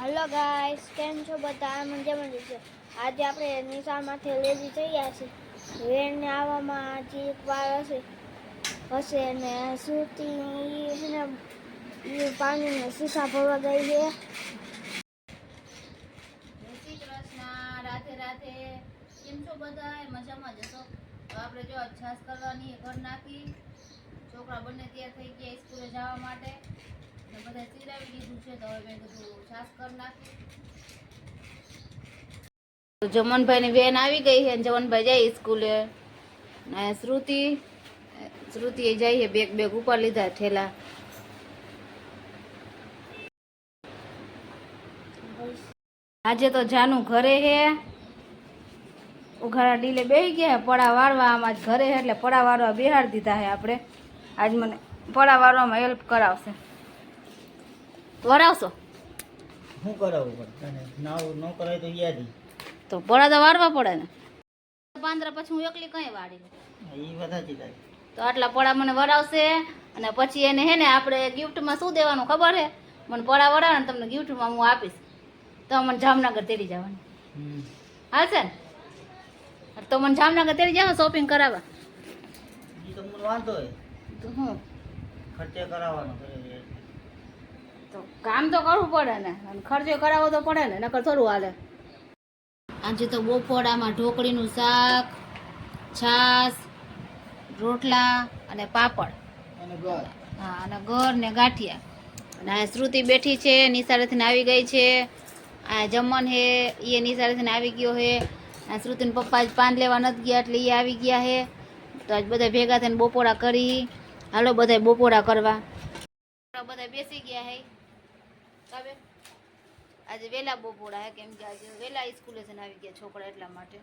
Hello guys કેમ છો બધા? મજા મજા છે? આજે આપણે નિશાળમાંથી લેવી જઈએ છીએ. વેણને આવવામાં હજી એક વાર હશે. હશે ને સુરતી છે પાણીને સીસા ભરવા ગઈ છે. કૃષ્ણ, રાધે રાધે. કેમ છો બધા મજામાં જશો તો આપણે જો અભ્યાસ કરવાની ઘર નાખી. છોકરા બંને તૈયાર થઈ ગયા સ્કૂલે જવા માટે. બધા ચીરાવી દીધું છે તો હવે મેં કીધું છાશ કરી નાખી જમનભાઈ ની બેન આવી ગઈ છે જમનભાઈ જાય સ્કૂલે. શ્રુતિ એ જાય છે બેગ બેગ ઉપર લીધા ઠેલા. આજે તો જાનું ઘરે હે ઉઘાડા ડીલે બેહી ગયા પડા વાળવા, આમાં જ ઘરે હે એટલે પડા વાળવા બિહાર દીધા હે આપણે. આજ મને પડા વાળવામાં હેલ્પ કરાવશે. વરાવશો? શું કરાવવું પડે નાવ ન કરાય તો યાદી તો પડા તો વાળવા પડે ને. પાંદરા પછી હું એકલી કઈ વાળી એ બધા ચીતા તો આટલા પડા મને વરાવશે અને પછી એને હે ને આપણે ગિફ્ટમાં શું દેવાનું ખબર હે? મને પડા વરાવે ને તમને ગિફ્ટમાં હું આપીશ. તો મને જામનગર તેડી જવાની. હાલશે ને? તો મને જામનગર તેડી જાવ શોપિંગ કરાવવા. તો મને વાંધો હોય તો હું? ખર્ચે કરાવવાનો કરે છે. તો કામ તો કરવું પડે ને. અને ખર્ચો કરાવવો તો પડે ને નકર થોડું હાલે. આજે તો બપોરામાં ઢોકળીનું શાક છાશ રોટલા અને પાપડ. અને ઘર. હા અને ઘર ને ગાંઠિયા. અને આ શ્રુતિ બેઠી છે નિશાળેથી આવી ગઈ છે. આ જમન હે એ નિશાળેથી આવી ગયો હે. આ શ્રુતિના પપ્પા જ પાન લેવા નથી ગયા એટલે એ આવી ગયા હે. તો આજ બધા ભેગા થઈને બપોરા કરી. હાલો બધા બપોરા કરવા. બધા બેસી ગયા હે. કાબે આજે વહેલા બપોરા હે કેમ કે આજે વહેલા સ્કૂલે છે આવી ગયા છોકરા એટલા માટે.